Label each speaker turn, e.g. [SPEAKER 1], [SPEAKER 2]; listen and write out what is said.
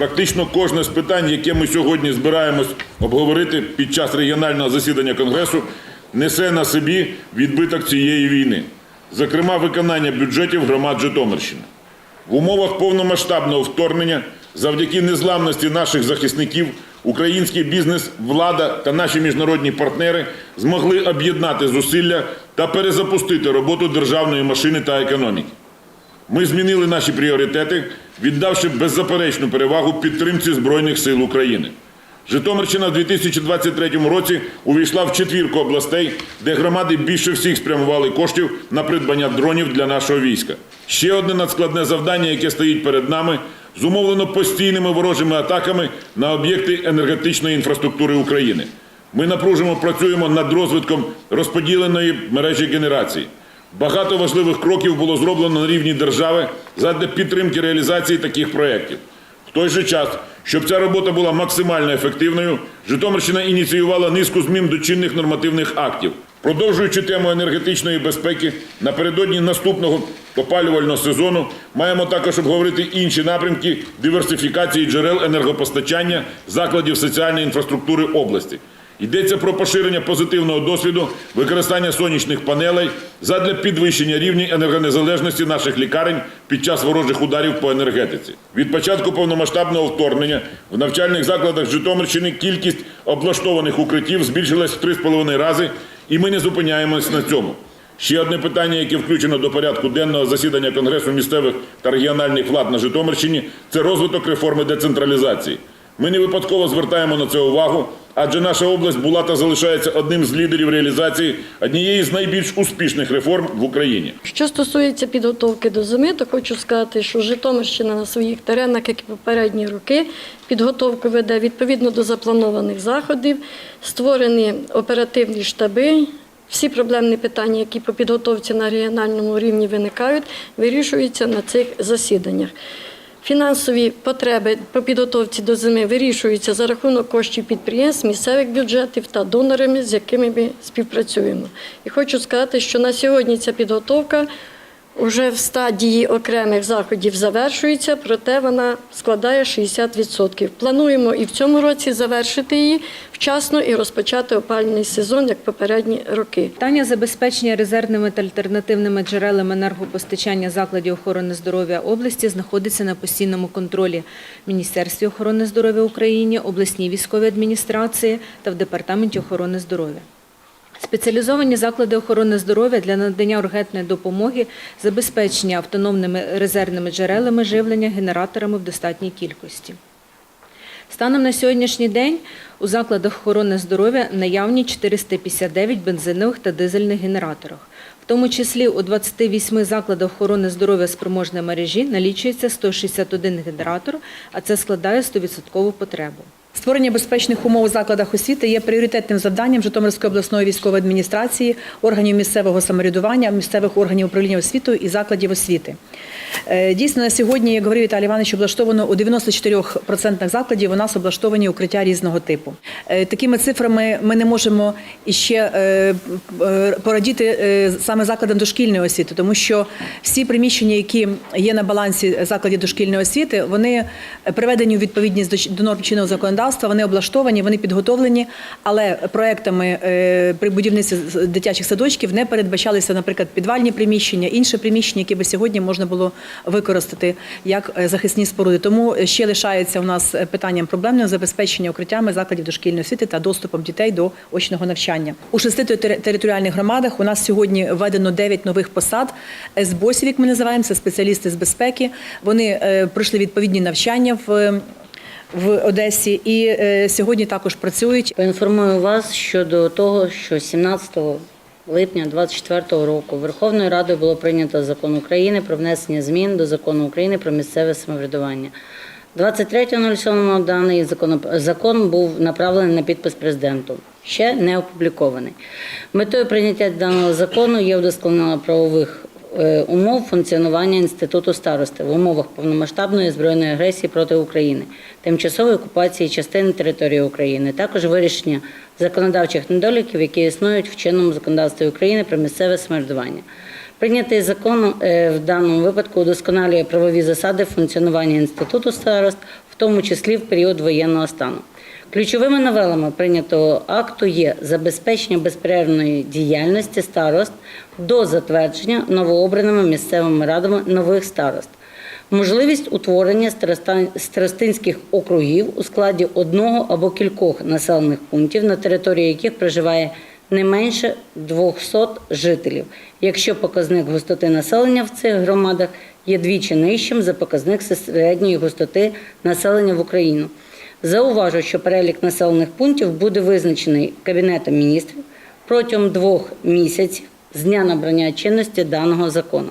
[SPEAKER 1] Практично кожне з питань, яке ми сьогодні збираємось обговорити під час регіонального засідання Конгресу, несе на собі відбиток цієї війни, зокрема виконання бюджетів громад Житомирщини. В умовах повномасштабного вторгнення, завдяки незламності наших захисників, український бізнес, влада та наші міжнародні партнери змогли об'єднати зусилля та перезапустити роботу державної машини та економіки. Ми змінили наші пріоритети, віддавши беззаперечну перевагу підтримці Збройних сил України. Житомирщина в 2023 році увійшла в четвірку областей, де громади більше всіх спрямували коштів на придбання дронів для нашого війська. Ще одне надскладне завдання, яке стоїть перед нами, зумовлено постійними ворожими атаками на об'єкти енергетичної інфраструктури України. Ми напружено працюємо над розвитком розподіленої мережі генерації. Багато важливих кроків було зроблено на рівні держави задля підтримки реалізації таких проєктів. В той же час, щоб ця робота була максимально ефективною, Житомирщина ініціювала низку змін до чинних нормативних актів. Продовжуючи тему енергетичної безпеки, напередодні наступного опалювального сезону маємо також обговорити інші напрямки диверсифікації джерел енергопостачання закладів соціальної інфраструктури області. Йдеться про поширення позитивного досвіду використання сонячних панелей задля підвищення рівня енергонезалежності наших лікарень під час ворожих ударів по енергетиці. Від початку повномасштабного вторгнення в навчальних закладах Житомирщини кількість облаштованих укриттів збільшилась в 3,5 рази, і ми не зупиняємось на цьому. Ще одне питання, яке включено до порядку денного засідання Конгресу місцевих та регіональних влад на Житомирщині, це розвиток реформи децентралізації. Ми не випадково звертаємо на це увагу, адже наша область була та залишається одним з лідерів реалізації однієї з найбільш успішних реформ в Україні.
[SPEAKER 2] Що стосується підготовки до зими, то хочу сказати, що Житомирщина на своїх теренах, як і попередні роки, підготовку веде відповідно до запланованих заходів, створені оперативні штаби. Всі проблемні питання, які по підготовці на регіональному рівні виникають, вирішуються на цих засіданнях. Фінансові потреби по підготовці до зими вирішуються за рахунок коштів підприємств, місцевих бюджетів та донорами, з якими ми співпрацюємо. І хочу сказати, що на сьогодні ця підготовка вже в стадії окремих заходів завершується, проте вона складає 60%. Плануємо і в цьому році завершити її вчасно і розпочати опалювальний сезон, як попередні роки.
[SPEAKER 3] Питання забезпечення резервними та альтернативними джерелами енергопостачання закладів охорони здоров'я області знаходиться на постійному контролі в Міністерстві охорони здоров'я України, обласній військовій адміністрації та в Департаменті охорони здоров'я. Спеціалізовані заклади охорони здоров'я для надання ургентної допомоги, забезпечення автономними резервними джерелами живлення генераторами в достатній кількості. Станом на сьогоднішній день у закладах охорони здоров'я наявні 459 бензинових та дизельних генераторах. В тому числі у 28 закладах охорони здоров'я спроможної мережі налічується 161 генератор, а це складає 100% потребу.
[SPEAKER 4] Створення безпечних умов у закладах освіти є пріоритетним завданням Житомирської обласної військової адміністрації, органів місцевого самоврядування, місцевих органів управління освітою і закладів освіти. Е, Дійсно, на сьогодні, як говорив Віталій Іванович, облаштовано у 94% закладів у нас облаштовані укриття різного типу. Е, Такими цифрами ми не можемо іще е, порадіти саме закладам дошкільної освіти, тому що всі приміщення, які є на балансі закладів дошкільної освіти, вони приведені у відповідність до норм чинного законодавства, вони облаштовані, вони підготовлені, але проектами е, при будівництві дитячих садочків не передбачалися, наприклад, підвальні приміщення, інші приміщення, які би сьогодні можна було використати як е, захисні споруди. Тому ще лишається у нас е, питанням проблемним забезпечення укриттями закладів дошкільної освіти та доступом дітей до очного навчання. У шести територіальних громадах у нас сьогодні введено 9 нових посад СБОСів, як ми називаємо, це спеціалісти з безпеки. Вони пройшли відповідні навчання в. В Одесі і е, сьогодні також працюють
[SPEAKER 5] Поінформую вас щодо того, що 17 липня 2024 року Верховною Радою було прийнято закон України про внесення змін до закону України про місцеве самоврядування. 23.07 даний закон, був направлений на підпис президенту. Ще не опублікований. Метою прийняття даного закону є вдосконалення правових умов функціонування інституту старости в умовах повномасштабної збройної агресії проти України, тимчасової окупації частини території України, також вирішення законодавчих недоліків, які існують в чинному законодавстві України про місцеве самоврядування. Прийнятий закон е, в даному випадку удосконалює правові засади функціонування інституту старост, в тому числі в період воєнного стану. Ключовими новелами прийнятого акту є забезпечення безперервної діяльності старост до затвердження новообраними місцевими радами нових старост, можливість утворення старостинських округів у складі одного або кількох населених пунктів, на території яких проживає не менше 200 жителів, якщо показник густоти населення в цих громадах є двічі нижчим за показник середньої густоти населення в Україну. Зауважу, що перелік населених пунктів буде визначений Кабінетом міністрів протягом двох місяців з дня набрання чинності даного закону.